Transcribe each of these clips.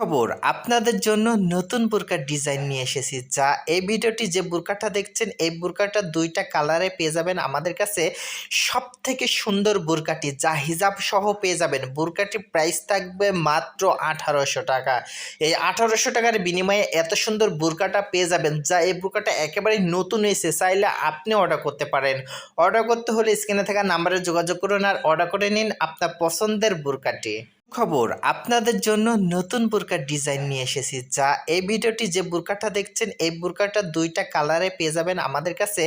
খবর আপনাদের জন্য নতুন বুরকার ডিজাইন নিয়ে এসেছি। যা এই ভিডিওটি যে বোরকাটা দেখছেন, এই বুরকাটা দুইটা কালারে পেয়ে যাবেন আমাদের কাছে। সব থেকে সুন্দর বুরকাটি, যা হিজাব সহ পেয়ে যাবেন। বোরকাটি প্রাইস থাকবে মাত্র আঠারোশো টাকা। এই আঠারোশো টাকার বিনিময়ে এত সুন্দর বুরকাটা পেয়ে যাবেন, যা এই বুরকাটা একেবারে নতুন এসে চাইলে আপনি অর্ডার করতে পারেন। অর্ডার করতে হলে স্ক্রিনে থাকা নাম্বারে যোগাযোগ করুন আর অর্ডার করে নিন আপনার পছন্দের বোরকাটি। খবর আপনাদের জন্য নতুন বোরকার ডিজাইন নিয়ে এসেছি, যা এই ভিডিওটি যে বোরকাটা দেখছেন, এই বোরকাটা দুইটা কালারে পেয়ে যাবেন আমাদের কাছে।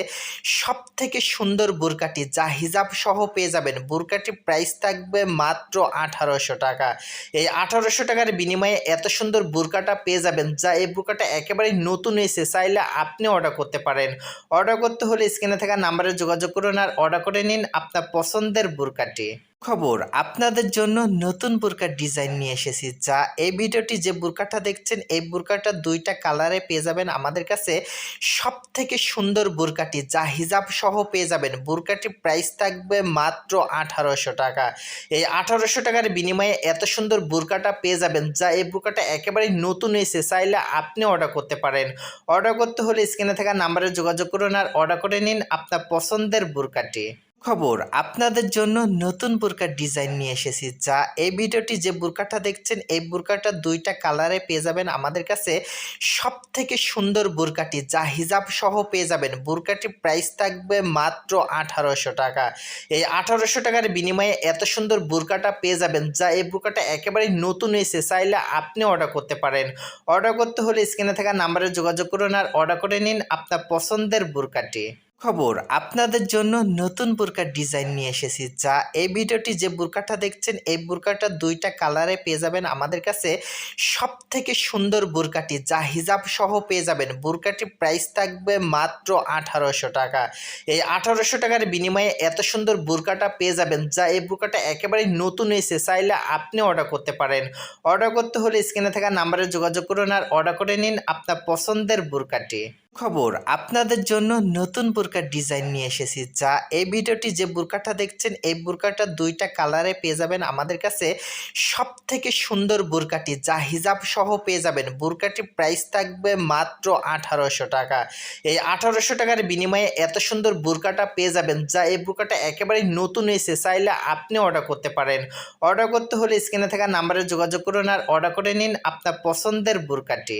সব থেকে সুন্দর বোরকাটি, যা হিজাব সহ পেয়ে যাবেন। বোরকাটি প্রাইস থাকবে মাত্র আঠারোশো টাকা। এই আঠারোশো টাকার বিনিময়ে এত সুন্দর বোরকাটা পেয়ে যাবেন, যা এই বোরকাটা একেবারে নতুন এসে চাইলে আপনি অর্ডার করতে পারেন। অর্ডার করতে হলে স্ক্রিনে থাকা নাম্বারে যোগাযোগ করুন আর অর্ডার করে নিন আপনার পছন্দের বোরকাটি। খবর, আপনাদের জন্য নতুন বোরকার ডিজাইন নিয়ে এসেছি, যা এই ভিডিওটি যে বোরকাটা দেখছেন, এই বোরকাটা দুইটা কালারে পেয়ে যাবেন আমাদের কাছে। সব থেকে সুন্দর বোরকাটি যা হিজাব সহ পেয়ে যাবেন। বোরকাটি প্রাইস থাকবে মাত্র আঠারোশো টাকা। এই আঠারোশো টাকার বিনিময়ে এত সুন্দর বোরকাটা পেয়ে যাবেন, যা এই বোরকাটা একেবারে নতুন এসে চাইলে আপনি অর্ডার করতে পারেন। অর্ডার করতে হলে স্ক্রিনে থাকা নাম্বারে যোগাযোগ করুন আর অর্ডার করে নিন আপনার পছন্দের বোরকাটি খবর, আপনাদের জন্য নতুন বোরকার ডিজাইন নিয়ে এসেছি, যা এই ভিডিওটি যে বোরকাটা দেখছেন, এই বোরকাটা দুইটা কালারে পেয়ে যাবেন আমাদের কাছে। সব থেকে সুন্দর বোরকাটি, যা হিজাব সহ পেয়ে যাবেন। বোরকাটি প্রাইস থাকবে মাত্র আঠারোশো টাকা। এই আঠারোশো টাকার বিনিময়ে এত সুন্দর বোরকাটা পেয়ে যাবেন, যা এই বোরকাটা একেবারে নতুন এসে চাইলে আপনি অর্ডার করতে পারেন। অর্ডার করতে হলে স্ক্রিনে থাকা নাম্বারে যোগাযোগ করুন আর অর্ডার করে নিন আপনার পছন্দের বোরকাটি। খবর, আপনাদের জন্য নতুন বোরকার ডিজাইন নিয়ে এসেছি, যা এই ভিডিওটি যে বোরকাটা দেখছেন, এই বোরকাটা দুইটা কালারে পেয়ে যাবেন। আমাদের কাছে সব থেকে সুন্দর বোরকাটি, যা হিজাব সহ পেয়ে যাবেন। বোরকাটি প্রাইস থাকবে মাত্র আঠারোশো টাকা। এই আঠারোশো টাকার বিনিময়ে এত সুন্দর বোরকাটা পেয়ে যাবেন, যা এই বোরকাটা একেবারে নতুন এসে চাইলে আপনি অর্ডার করতে পারেন। অর্ডার করতে হলে স্ক্রিনে থাকা নাম্বারে যোগাযোগ করুন আর অর্ডার করে নিন আপনার পছন্দের বোরকাটি। খবর আপনাদের জন্য নতুন বোরকার ডিজাইন নিয়ে এসেছি। যা এই ভিডিওটি যে বোরকাটা দেখছেন, এই বোরকাটা দুইটা কালারে পেয়ে যাবেন আমাদের কাছে। সব থেকে সুন্দর বোরকাটি, যা হিজাব সহ পেয়ে যাবেন। বোরকাটি প্রাইস থাকবে মাত্র আঠারোশো টাকা। এই আঠারোশো টাকার বিনিময়ে এত সুন্দর বোরকাটা পেয়ে যাবেন, যা এই বোরকাটা একেবারে নতুন এসে চাইলে আপনি অর্ডার করতে পারেন। অর্ডার করতে হলে স্ক্রিনে থাকা নাম্বারে যোগাযোগ করুন আর অর্ডার করে নিন আপনার পছন্দের বোরকাটি।